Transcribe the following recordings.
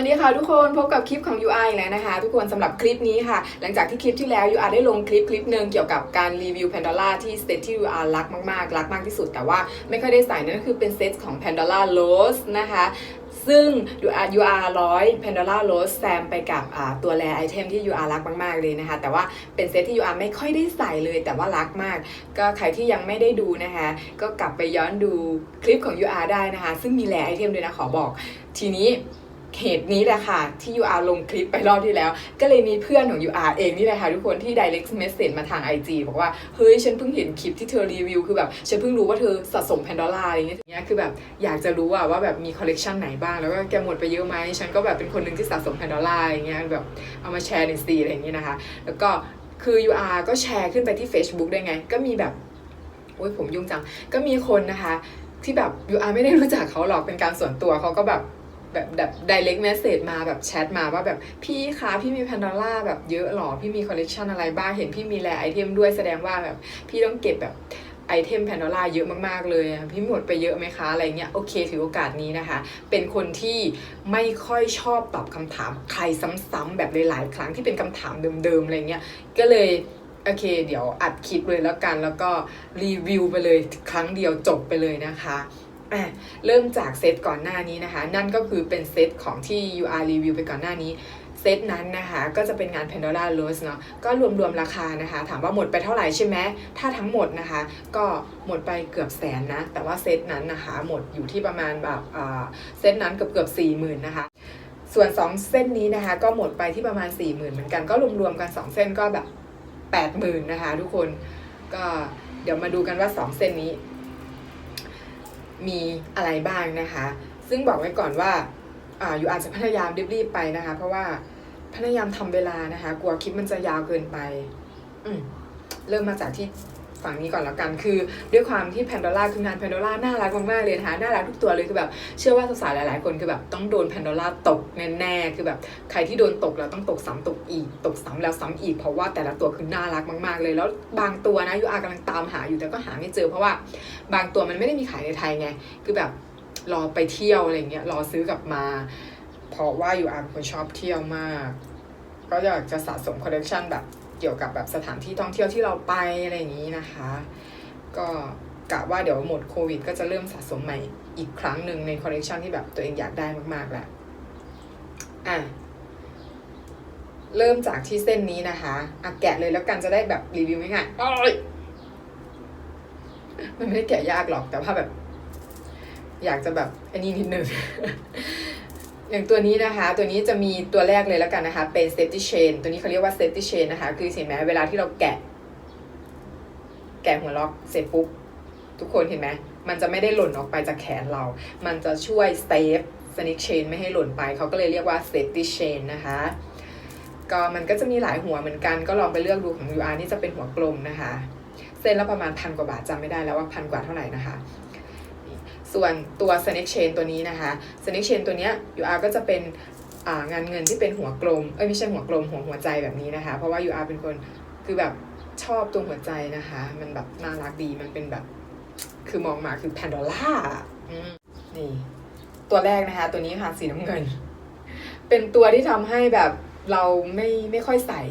วัสดีค่ะทุกคนพบกับคลิปของ UI อีกแล้วนะคะ ทุกคนสำหรับคลิปนี้ค่ะ หลังจากที่คลิปที่แล้ว UR ได้ลงคลิปคลิปหนึ่งเกี่ยวกับการรีวิว Pandora ที่สเตที่ UR รักมากๆ รักมากที่สุด แต่ว่าไม่ค่อยได้ใส่นั่นก็คือเป็นเซตของ Pandora Rose นะคะซึ่ง UR UR ร้อย Pandora Rose แซมไปกับตัวแรไอเทมที่ UR รักมาก ๆ เลยนะคะ แต่ว่าเป็นเซตที่ UR ไม่ค่อยได้ใส่เลย แต่ว่ารักมาก ก็ใครที่ยังไม่ได้ดูนะคะ ก็กลับไปย้อนดูคลิปของ UR ได้นะคะ ซึ่งมีแรไอเทมด้วยนะ ขอบอก ทีนี้ เหตุนี้แหละค่ะ ที่ UR ลงคลิปไปรอบที่แล้ว ก็เลยมีเพื่อนของ UR เองนี่แหละค่ะ ทุกคนที่ direct message มาทาง IG บอกว่า เฮ้ย ฉันเพิ่งเห็นคลิปที่เธอรีวิว คือแบบฉันเพิ่งรู้ว่าเธอสะสมแพนด o ร่าอะไรเงี้ยอย่างเงี้ยคือแบบอยากจะรู้อะว่าแบบมีคอลเลกชันไหนบ้าง แล้วก็แกหมดไปเยอะไหมฉันก็แบบเป็นคนหนึ่งที่สะสมแพนด o ร่าอะไรเงี้ยแบบเอามาแชร์ในซีอะไรอย่างเงี้ยนะคะ แล้วก็คือ UR ก็แชร์ขึ้นไปที่ Facebook ได้ไง ก็มีแบบโอ้ยผมยุ่งจังก็มีคนนะคะที่แบบ UR ไม่ได้รู้จักเขาหรอกเป็นการส่วนตัวเขาก็แบบ แบบแบบ direct message มาแบบแชทมาว่าแบบพี่คะพี่มีแพนด o ร่าแบบเยอะหรอ พี่มีคอลเลกชันอะไรบ้างเห็นพี่มีแลไอเทมด้วยแสดงว่าแบบพี่ต้องเก็บแบบไอเทมแพนด o ร่าเยอะมากๆเลยพี่หมดไปเยอะไหมคะอะไรเงี้ยโอเคถือโอกาสนี้นะคะ เป็นคนที่ไม่ค่อยชอบตอบคำถามใครซ้ำๆแบบหลายๆครั้งที่เป็นคำถามเดิมๆอะไรเงี้ยก็เลยโอเค เดี๋ยวอัดคลิปเลยแล้วกันแล้วก็รีวิวไปเลยครั้งเดียวจบไปเลยนะคะ อะเริ่มจากเซตก่อนหน้านี้นะคะ นั่นก็คือเป็นเซตของที่ UR รีวิวไปก่อนหน้านี้เซตนั้นนะคะก็จะเป็นงาน Pandora Rose เนาะก็รวมๆราคานะคะ ถามว่าหมดไปเท่าไหร่ใช่ไหมถ้าทั้งหมดนะคะ ก็หมดไปเกือบแสนนะ แต่ว่าเซตนั้นนะคะ หมดอยู่ที่ประมาณแบบเซตนั้นเกือบเกือบสี่หมื่นนะคะส่วน 2 เส้นนี้นะคะ ก็หมดไปที่ประมาณ 4 0,000 เหมือนกันก็รวมๆกัน 2 เส้นก็แบบ 80,000 นะคะ ทุกคนก็เดี๋ยวมาดูกันว่า 2 เส้นนี้ มีอะไรบ้างนะคะ ซึ่งบอกไว้ก่อนว่าอ่าอยู่อาจจะพยายามรีบๆไปนะคะ เพราะว่าพยายามทำเวลานะคะ กลัวคลิปมันจะยาวเกินไป อืเริ่มมาจากที่ ฝั่งนี้ก่อนแล้วกันคือด้วยความที่แพนโดล่าคืองานแพนโดล่าน่ารักมากๆเลยนะคะน่ารักทุกตัวเลยคือแบบเชื่อว่าสาวๆหลายๆคนคือแบบต้องโดนแพนโดล่าตกแน่ๆคือแบบใครที่โดนตกแล้วต้องตกซ้ำตกอีก ตกซ้ำแล้วซ้ำอีกเพราะว่าแต่ละตัวคือน่ารักมากๆเลย แล้วบางตัวนะยูอากำลังตามหาอยู่แต่ก็หาไม่เจอ เพราะว่าบางตัวมันไม่ได้มีขายในไทยไงคือแบบรอไปเที่ยวอะไรเงี้ยรอซื้อกลับมา เพราะว่ายูอาร์เป็นคนชอบเที่ยวมาก ก็อยากจะสะสมคอลเลกชันแบบ เกี่ยวกับแบบสถานที่ท่องเที่ยวที่เราไปอะไรอย่างนี้นะคะ ก็กะว่าเดี๋ยวหมดโควิด ก็จะเริ่มสะสมใหม่อีกครั้งหนึ่งในคอลเลกชันที่แบบตัวเองอยากได้มากๆแหละอะเริ่มจากที่เส้นนี้นะคะอะแกะเลยแล้วกันจะได้แบบรีวิวง่ายๆอยมันไม่ได้แกะยากหรอกแต่ว่าแบบ อยากจะแบบอันนี้นิดนึง อย่างตัวนี้นะคะ ตัวนี้จะมีตัวแรกเลยแล้วกันนะคะ เป็น safety chain ตัวนี้เขาเรียกว่า safety chain นะคะ คือเห็นไหมเวลาที่เราแกะ แกะหัวล็อกเสร็จปุ๊บ ทุกคนเห็นไหม มันจะไม่ได้หล่นออกไปจากแขนเรา มันจะช่วยเซฟสนิกเชนไม่ให้หล่นไป เขาก็เลยเรียกว่า safety chain นะคะ ก็มันก็จะมีหลายหัวเหมือนกัน ก็ลองไปเลือกดูของ UR นี่จะเป็นหัวกลมนะคะ เส้นละประมาณพันกว่าบาทจำไม่ได้แล้วว่าพันกว่าเท่าไหร่นะคะ ส่วนตัว snake chain ตัวนี้นะคะ snake chain ตัวเนี้ย UR ก็จะเป็นางานเงินที่เป็นหัวกลม เอ้ยไม่ใช่หัวกลมหัวหัวใจแบบนี้นะคะ เพราะว่า UR เป็นคนคือแบบชอบตรงหัวใจนะคะ มันแบบน่ารักดี มันเป็นแบบ คือมองมาคือแพนด o ล่านี่ ตัวแรกนะคะ ตัวนี้ค่ะสีน้ำเงิน เป็นตัวที่ทำให้แบบเราไม่ไม่ค่อยใส่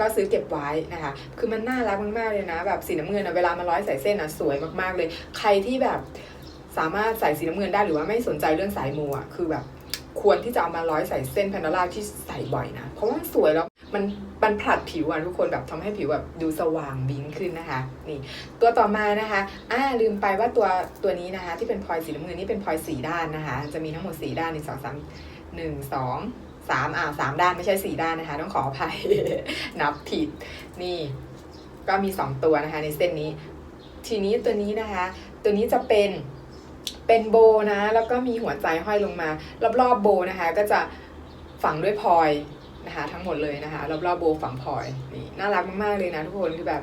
ก็ซื้อเก็บไว้นะคะ คือมันน่ารักมากๆเลยนะ แบบสีน้ำเงินอะเวลามาร้อยใส่เส้นอะสวยมากๆเลย ใครที่แบบ สามารถใส่สีน้ำเงินได้หรือว่าไม่สนใจเรื่องสายมูอะคือแบบควรที่จะเอามาร้อยใส่เส้นแพนด o ล่าที่ใส่บ่อยนะ เพราะว่ามันสวยแล้วมันมันผลัดผิวอะทุกคนแบบทำให้ผิวแบบดูสว่างบิ้งขึ้นนะคะ นี่ ตัวต่อมานะคะอ่าลืมไปว่าตัวตัวนี้นะคะ ที่เป็นพลอยสีน้ำเงินนี่เป็นพลอยสีด้านนะคะ จะมีทั้งหมดสีด้านหนึ่งสองสามหนึ่งสองสามอ่าสามด้านไม่ใช่สี่ด้านนะคะ ต้องขออภัยนับผิดนี่ก็มีสองตัวนะคะในเส้นนี้ ทีนี้ตัวนี้นะคะ ตัวนี้จะเป็น เป็นโบนะ แล้วก็มีหัวใจห้อยลงมา รอบๆโบนะคะ ก็จะฝังด้วยพลอยนะคะ ทั้งหมดเลยนะคะ รอบๆโบฝังพลอยนี่น่ารักมากๆเลยนะทุกคนคือแบบ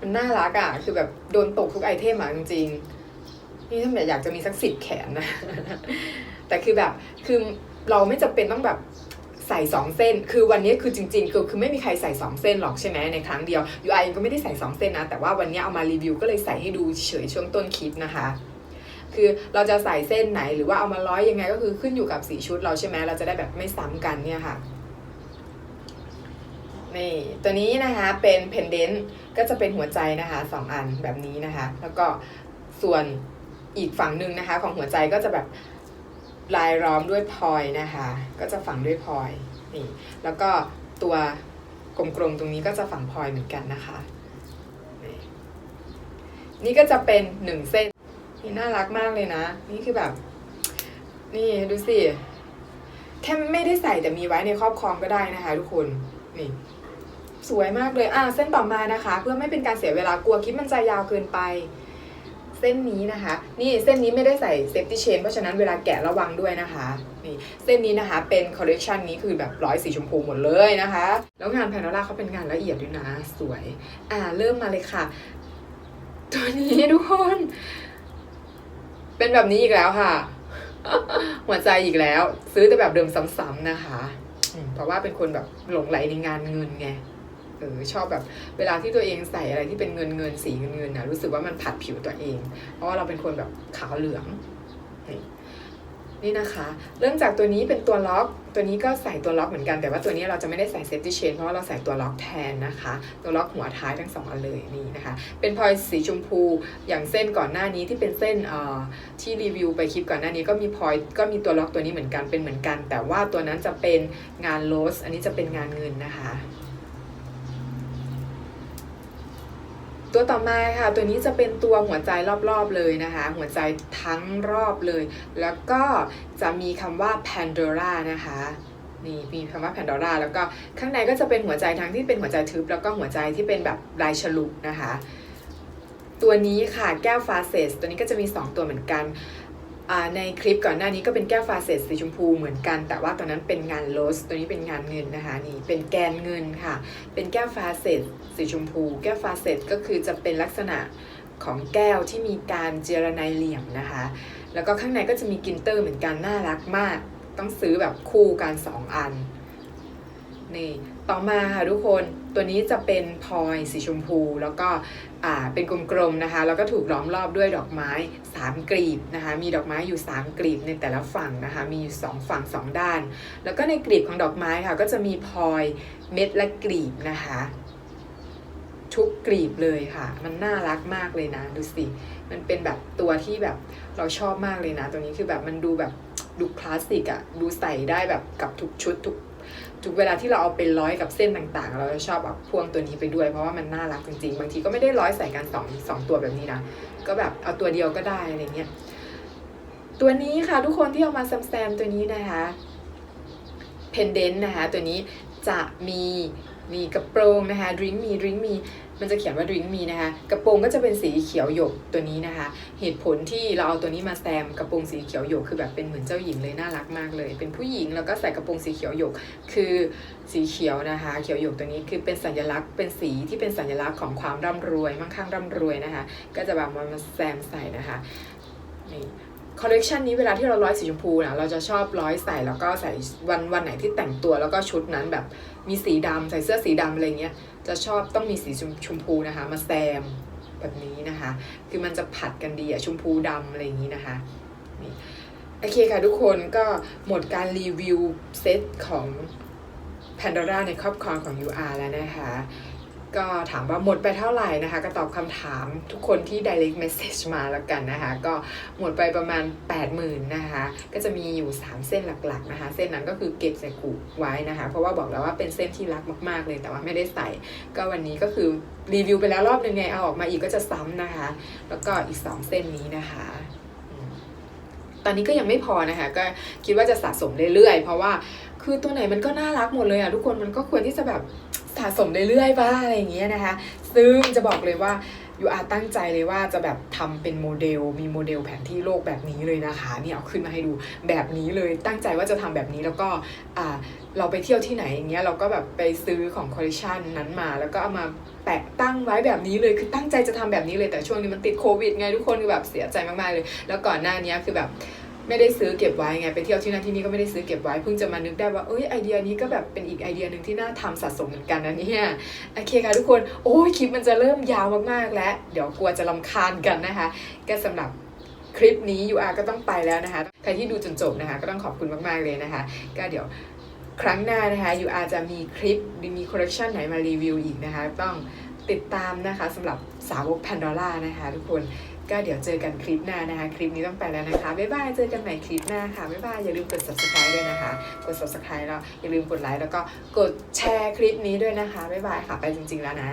มันน่ารักอะ่ะคือแบบโดนตกทุกไอเทมอะจริงๆนี่ถ้าแบบอยากจะมีสักสิบแขนนะแต่คือแบบคือเราไม่จำเป็นต้องแบบใส่สองเส้น คือวันนี้คือจริงๆคือคือไม่มีใครใส่สองเส้นหรอกใช่ไหมในครั้งเดียวยูไอก็ไม่ได้ใส่สองเส้นนะ แต่ว่าวันนี้เอามารีวิวก็เลยใส่ให้ดูเฉยช่วงต้นคลิปนะคะ คือเราจะใส่เส้นไหนหรือว่าเอามาร้อยยังไงก็คือขึ้นอยู่กับสีชุดเราใช่ไหมเราจะได้แบบไม่ซ้ำกันเนี่ยค่ะนี่ตัวนี้นะคะเป็นเพนเดนต์ก็จะเป็นหัวใจนะคะสองอันแบบนี้นะคะ แล้วก็ส่วนอีกฝั่งหนึ่งนะคะ ของหัวใจก็จะแบบลายล้อมด้วยพลอยนะคะ ก็จะฝังด้วยพลอยนี่แล้วก็ตัวกลมๆตรงนี้ก็จะฝังพลอยเหมือนกันนะคะ นี่นี่ก็จะเป็นหนึ่งเส้น นี่น่ารักมากเลยนะ นี่คือแบบ นี่ดูสิ แค่ไม่ได้ใส่แต่มีไว้ในครอบครองก็ได้นะคะ ทุกคน นี่ สวยมากเลย อะเส้นต่อมานะคะ เพื่อไม่เป็นการเสียเวลากลัวคลิปมันจะยาวเกินไป เส้นนี้นะคะ นี่เส้นนี้ไม่ได้ใส่เซฟตี้เชนเพราะฉะนั้นเวลาแกะระวังด้วยนะคะ นี่เส้นนี้นะคะเป็นคอลเลกชันนี้คือแบบร้อยสีชมพูหมดเลยนะคะ แล้วงานแพนโนล่าเขาเป็นงานละเอียดด้วยนะ สวย อ่าเริ่มมาเลยค่ะ ตัวนี้ทุกคน เป็นแบบนี้อีกแล้วค่ะ หัวใจอีกแล้ว ซื้อแต่แบบเดิมซ้ำๆนะคะเพราะว่าเป็นคนแบบหลงไหลในงานเงินไงเออชอบแบบเวลาที่ตัวเองใส่อะไรที่เป็นเงินเงินสีเงินเงินนะรู้สึกว่ามันผัดผิวตัวเอง เพราะว่าเราเป็นคนแบบขาวเหลือง นี่นะคะ เริ่มจากตัวนี้เป็นตัวล็อก ตัวนี้ก็ใส่ตัวล็อกเหมือนกัน แต่ว่าตัวนี้เราจะไม่ได้ใส่เซฟตี้เชนเพราะว่าเราใส่ตัวล็อกแทนนะคะ ตัวล็อกหัวท้ายทั้งสองอันเลยนี่นะคะ เป็นพลอยสีชมพู อย่างเส้นก่อนหน้านี้ที่เป็นเส้นเอ่อที่รีวิวไปคลิปก่อนหน้านี้ก็มีพลอยก็มีตัวล็อกตัวนี้เหมือนกันเป็นเหมือนกัน แต่ว่าตัวนั้นจะเป็นงานโลส อันนี้จะเป็นงานเงินนะคะ ตัวต่อมาค่ะตัวนี้จะเป็นตัวหัวใจรอบๆเลยนะคะ หัวใจทั้งรอบเลย แล้วก็จะมีคำว่า Pandora นะคะนี่มีคำว่า Pandora แล้วก็ข้างในก็จะเป็นหัวใจทั้งที่เป็นหัวใจทึบ แล้วก็หัวใจที่เป็นแบบลายฉลุนะคะ ตัวนี้ค่ะแก้วฟาเซสตัวนี้ก็จะมี 2 ตัวเหมือนกัน ในคลิปก่อนหน้านี้ก็เป็นแก้วฟาเซสสีชมพูเหมือนกัน แต่ว่าตัวนั้นเป็นงานโลสตัวนี้เป็นงานเงินนะคะนี่เป็นแกนเงินค่ะ เป็นแก้วฟาเซตสีชมพู แก้วฟาเซตก็คือจะเป็นลักษณะของแก้วที่มีการเจรไนเหลี่ยมนะคะ แล้วก็ข้างในก็จะมีกินเตอร์เหมือนกันน่ารักมาก ต้องซื้อแบบคู่กัน2อันนี่ต่อมาค่ะทุกคน ตัวนี้จะเป็นพลอยสีชมพู แล้วก็เป็นกลมๆนะคะ แล้วก็ถูกล้อมรอบด้วยดอกไม้ 3 กลีบนะคะ มีดอกไม้อยู่ 3 กลีบในแต่ละฝั่งนะคะ มีอยู่ 2 ฝั่ง 2 ด้าน แล้วก็ในกลีบของดอกไม้ค่ะ ก็จะมีพลอยเม็ดและกลีบนะคะ ทุกกลีบเลยค่ะ มันน่ารักมากเลยนะ ดูสิ มันเป็นแบบตัวที่แบบเราชอบมากเลยนะ ตัวนี้คือแบบมันดูแบบดูคลาสสิกอะดูใส่ได้แบบกับทุกชุดทุก ทุกเวลาที่เราเอาไปร้อยกับเส้นต่างๆ เราจะชอบเอาพ่วงตัวนี้ไปด้วยเพราะว่ามันน่ารักจริงๆ บางทีก็ไม่ได้ร้อยใส่กันสองสองตัวแบบนี้นะ ก็แบบเอาตัวเดียวก็ได้อะไรเงี้ย ตัวนี้ค่ะทุกคนที่เอามาแซมๆตัวนี้นะคะเพนเดนต์นะคะตัวนี้จะมี มีกระโปรงนะคะดริงมีดริงมีมันจะเขียนว่าดริงมีนะคะกระโปรงก็จะเป็นสีเขียวหยกตัวนี้นะคะ เหตุผลที่เราเอาตัวนี้มาแซมกระโปรงสีเขียวหยกคือแบบเป็นเหมือนเจ้าหญิงเลยน่ารักมากเลย เป็นผู้หญิงแล้วก็ใส่กระโปรงสีเขียวหยกคือสีเขียวนะคะ เขียวหยกตัวนี้คือเป็นสัญลักษณ์เป็นสีที่เป็นสัญลักษณ์ของความร่ำรวยมั่งคั่งร่ำรวยนะคะ ก็จะแบบมามาแซมใส่นะคะนี่ คอลเลกชันนี้เวลาที่เราร้อยสีชมพูนะเราจะชอบร้อยใส่แล้วก็ใส่วันวันไหนที่แต่งตัวแล้วก็ชุดนั้นแบบมีสีดำใส่เสื้อสีดำอะไรเงี้ยจะชอบต้องมีสีชมชมพูนะคะ มาแซมแบบนี้นะคะ คือมันจะผัดกันดีอะชมพูดำอะไรอย่างนี้นะคะนี่โอเคค่ะทุกคนก็หมดการรีวิวเซตของ Pandora ในครอบครองของ UR แล้วนะคะ ก็ถามว่าหมดไปเท่าไหร่นะคะ ก็ตอบคำถามทุกคนที่ direct message มาแล้วกันนะคะ ก็หมดไปประมาณ 80,000นะคะ ก็จะมีอยู่ 3 เส้นหลักๆนะคะ เส้นนั้นก็คือเก็บใส่กุไว้นะคะ เพราะว่าบอกแล้วว่าเป็นเส้นที่รักมากๆเลยแต่ว่าไม่ได้ใส่ ก็วันนี้ก็คือรีวิวไปแล้วรอบนึงไงเอาออกมาอีกก็จะซ้ำนะคะ แล้วก็อีก 2 เส้นนี้นะคะตอนนี้ก็ยังไม่พอนะคะ ก็คิดว่าจะสะสมเรื่อยๆ เพราะว่าคือตัวไหนมันก็น่ารักหมดเลยอะทุกคนมันก็ควรที่จะแบบ สะสมเรื่อยๆบ้างอะไรอย่างเงี้ยนะคะ ซึ่งจะบอกเลยว่ายูอาตั้งใจเลยว่าจะแบบทำเป็นโมเดล มีโมเดลแผนที่โลกแบบนี้เลยนะคะนี่เอาขึ้นมาให้ดูแบบนี้เลยตั้งใจว่าจะทำแบบนี้แล้วก็อ่าเราไปเที่ยวที่ไหนอย่างเงี้ยเราก็แบบไปซื้อของคอลเลคชันนั้นมา แล้วก็เอามาแปะตั้งไว้แบบนี้เลยคือตั้งใจจะทำแบบนี้เลยแต่ช่วงนี้มันติดโควิดไงทุกคนคือแบบเสียใจมากๆเลย แล้วก่อนหน้านี้คือแบบ ไม่ได้ซื้อเก็บไว้ไง ไปเที่ยวที่นั่นที่นี่ก็ไม่ได้ซื้อเก็บไว้เพิ่งจะมานึกได้ว่าเอ้ยไอเดียนี้ก็แบบเป็นอีกไอเดียหนึ่งที่น่าทำสะสมเหมือนกันนะเนี่ยโอเคค่ะทุกคนโอ้ยคลิปมันจะเริ่มยาวมากๆแล้ว เดี๋ยวกลัวจะลำคาญกันนะคะ ก็สำหรับคลิปนี้ UR ก็ต้องไปแล้วนะคะใครที่ดูจนจบนะคะ ก็ต้องขอบคุณมากๆเลยนะคะ ก็เดี๋ยวครั้งหน้านะคะ UR จะมีคลิปมีคอลเลคชันไหนมารีวิวอีกนะคะ ต้องติดตามนะคะสำหรับสาวก Pandora นะคะ ทุกคน ก็เดี๋ยวเจอกันคลิปหน้านะคะ คลิปนี้ต้องไปแล้วนะคะบ๊ายบายเจอกันใหม่คลิปหน้าค่ะบ๊ายบายอย่าลืมกด subscribe ด้วยนะคะ กด subscribe แล้วอย่าลืมกดไลค์แล้วก็กดแชร์คลิปนี้ด้วยนะคะบ๊ายบายค่ะไปจริง ๆแล้วนะ